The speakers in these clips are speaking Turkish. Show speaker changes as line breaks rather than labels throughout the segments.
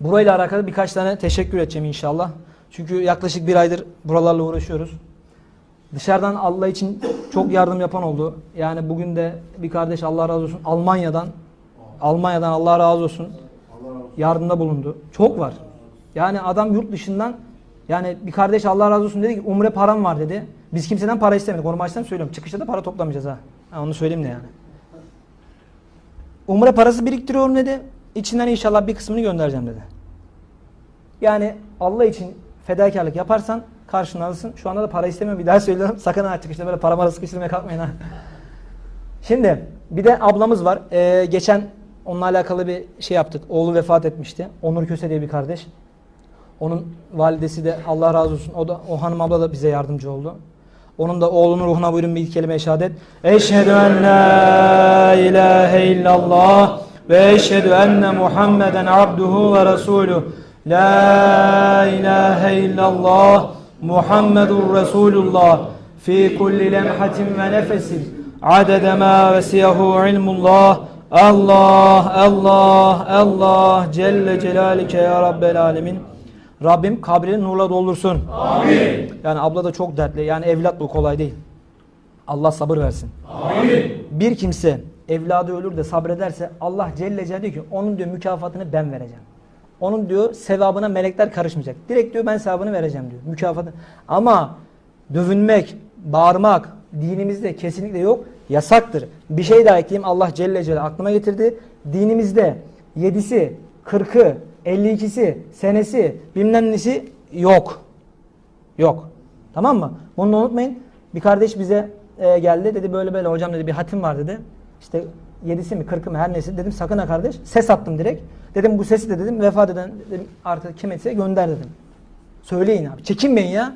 Burayla alakalı birkaç tane teşekkür edeceğim inşallah. Çünkü yaklaşık bir aydır buralarla uğraşıyoruz. Dışarıdan Allah için çok yardım yapan oldu. Yani bugün de bir kardeş Allah razı olsun Almanya'dan Almanya'dan Allah razı olsun yardımda bulundu. Çok var. Yani adam yurt dışından yani bir kardeş Allah razı olsun dedi ki umre param var dedi. Biz kimseden para istemedik. Onu baştan söylüyorum. Çıkışta da para toplamayacağız ha. ha onu söyleyeyim de yani. Umre parası biriktiriyorum dedi. İçinden inşallah bir kısmını göndereceğim dedi. Yani Allah için fedakarlık yaparsan karşına alırsın. Şu anda da para istemiyorum. Bir daha söylüyorum. Sakın ha çıkışta böyle para mara sıkıştırmaya kalkmayın ha. Şimdi bir de ablamız var. Ee, geçen onunla alakalı bir şey yaptık. Oğlu vefat etmişti. Onur Köse diye bir kardeş. Onun validesi de Allah razı olsun. O da o hanım abla da bize yardımcı oldu. Onun da oğlunun ruhuna buyurun bir kelime şehadet. Eşhedü en la ilahe illallah ve eşhedü enne Muhammeden abduhu ve resuluh. La ilahe illallah Muhammedur Resulullah fi kulli lemhatin ve nefesin adede ma vesiyahu ilmullah Allah Allah Allah Celle Celalike ya Rabbel Alemin Rabbim kabrini nurla doldursun. Amin. Yani abla da çok dertli. Yani evlat bu kolay değil. Allah sabır versin. Amin. Bir kimse evladı ölür de sabrederse Allah Celle Celaluhu diyor ki onun diyor mükafatını ben vereceğim. Onun diyor sevabına melekler karışmayacak. Direkt diyor ben sevabını vereceğim diyor. Mükafatı. Ama dövünmek, bağırmak dinimizde kesinlikle yok. Yasaktır. Bir şey daha ekleyeyim. Allah Celle Celaluhu aklıma getirdi. Dinimizde yedisi, kırkı, 52'si, senesi, bilmem nesi yok. Yok. Tamam mı? Bunu da unutmayın. Bir kardeş bize e, geldi dedi böyle böyle hocam dedi bir hatim var dedi. İşte yedisi mi kırkı mı her neyse dedim sakın ha kardeş. Ses attım direkt. Dedim bu sesi de dedim vefat eden dedim artık kim etse gönder dedim. Söyleyin abi. Çekinmeyin ya.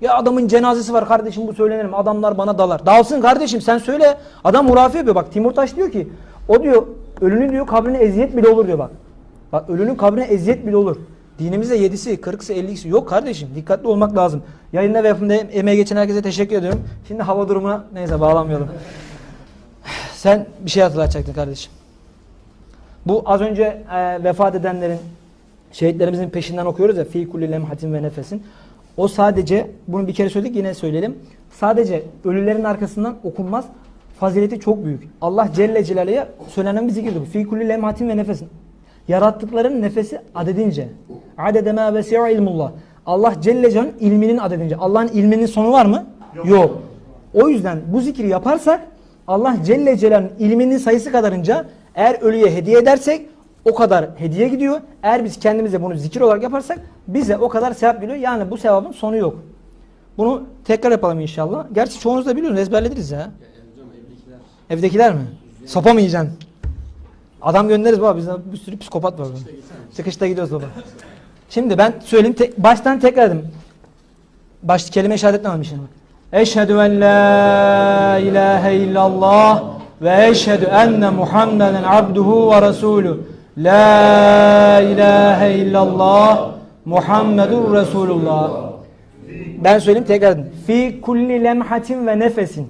Ya adamın cenazesi var kardeşim bu söylenir mi? Adamlar bana dalar. Dalsın kardeşim sen söyle. Adam hurafe yapıyor. Bak Timur Taş diyor ki o diyor ölünün diyor kabrine eziyet bile olur diyor bak. Bak ölünün kabrine eziyet bile olur. Dinimizde yedisi, kırkısı, ellisi yok kardeşim. Dikkatli olmak lazım. Yayında ve yapımda emeği geçen herkese teşekkür ediyorum. Şimdi hava durumuna neyse bağlanmayalım. Sen bir şey hatırlatacaktın kardeşim. Bu az önce e, vefat edenlerin, şehitlerimizin peşinden okuyoruz ya. Fi kulli lemhatin ve nefesin. O sadece, bunu bir kere söyledik yine söyleyelim. Sadece ölülerin arkasından okunmaz. Fazileti çok büyük. Allah Celle Celaluhu'ya söylenen bir zikirdir bu. Fi kulli lemhatin ve nefesin. Yarattıkların nefesi adedince. Adede ma vesi'a ilmullah. Allah Celle Celaluhu'nun ilminin adedince. Allah'ın ilminin sonu var mı? Yok. O yüzden bu zikri yaparsak Allah Celle Celaluhu'nun ilminin sayısı kadarınca eğer ölüye hediye edersek o kadar hediye gidiyor. Eğer biz kendimize bunu zikir olarak yaparsak bize o kadar sevap geliyor. Yani bu sevabın sonu yok. Bunu tekrar yapalım inşallah. Gerçi çoğunuz da biliyorsunuz ezberlediniz ya. Evdekiler mi? Sopa mı yiyeceksin? Adam göndeririz baba bizde bir sürü psikopat var. burada. Çıkışta gidiyoruz baba. Şimdi ben söyleyeyim te- baştan tekrar edeyim. Baş kelime işaretlememişim. Eşhedü en la ilahe illallah ve eşhedü enne Muhammeden abduhu ve resulü. La ilahe illallah Muhammedur Resulullah. Ben söyleyeyim tekrar edeyim. Fi kulli lemhatin ve nefesin.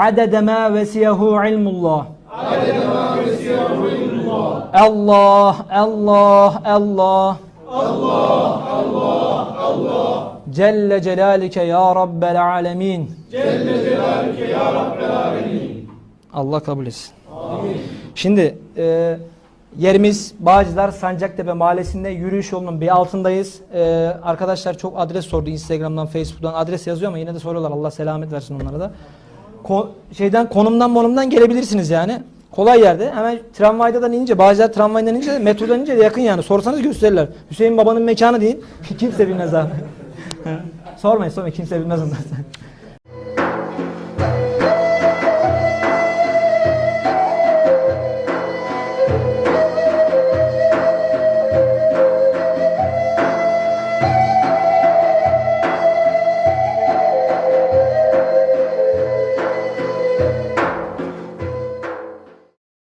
Adede ma vesiyehu ilmullah. Allah, Allah, Allah. Celle Celalike ya Rabbel Alemin. Celle Celalike ya Rabbel Alemin. Allah kabul etsin. Şimdi e, yerimiz Bağcılar Sancaktepe Mahallesi'nde yürüyüş yolunun bir altındayız. E, arkadaşlar çok adres sordu Instagram'dan, Facebook'tan adres yazıyor ama yine de soruyorlar. Allah selamet versin onlara da. Ko- şeyden konumdan monumdan gelebilirsiniz yani. Kolay yerde. Hemen tramvaydan inince, Bağcılar tramvaydan inince, metrodan inince de yakın yani. Sorsanız gösterirler. Hüseyin babanın mekanı deyin. Kimse bilmez abi. Sormayın sormayın kimse bilmez ondan.